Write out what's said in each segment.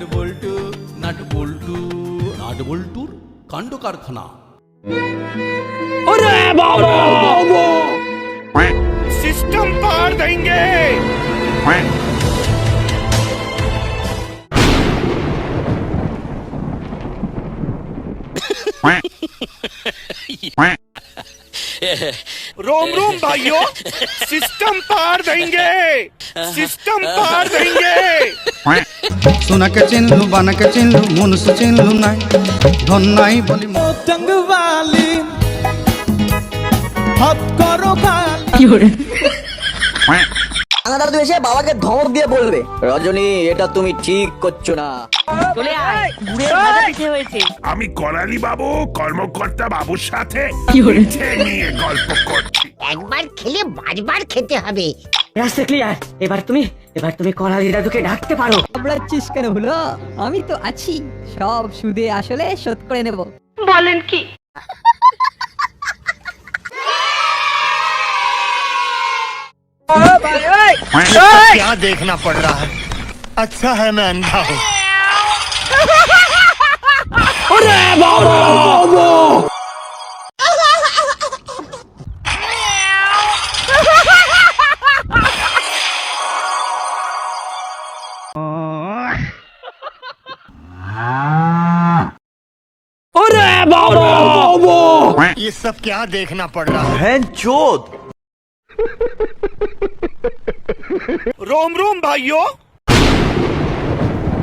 বল্টু nut বল্টু nut বল্টুর কাণ্ড কারখানা सिस्टम पार देंगे रोम रोम भाइयों सिस्टम पार देंगे सिस्टम पार देंगे সোনাকে চিনলু বানাকে চিনলু মনুষ্য চিনলু নাই। ধন নাই বলি হাত করো তুই এসে বাবাকে ধমক দিয়ে বলবে রজনী এটা তুমি ঠিক করছ না। চলে আয়। গুড়ের ভাজা হয়েছে। আমি করালি বাবু কর্মকর্তা বাবুর সাথে নিয়ে গল্প করছি। একবার খেলে বারবার খেতে হবে। রাস্তা ক্লিয়ার। এবার তুমি এবার তুমি কলালি দাদুকে ডাকতে পারো ঘাবড়াচ্ছিস কেন হলো আমি তো আছি সব সুদে আসলে শোধ করে নেব বলেন কি क्या देखना पड़ रहा है अच्छा है मैं अंधा हूँ ये सब क्या देखना पड़ रहा है रोम रोम भाइयों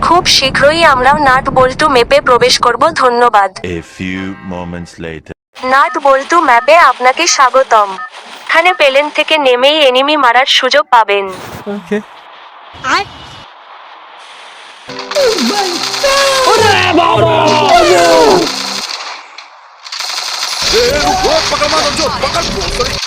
খুব শীঘ্রই আমরা নাট বল্টু ম্যাপে প্রবেশ করব ধন্যবাদ A few moments later. Nut বল্টু ম্যাপে আপনাকে স্বাগতম এখানে পেলেন থেকে নেমেই এনিমি মারার সুযোগ পাবেন Baka manong Diyos, baka pusoy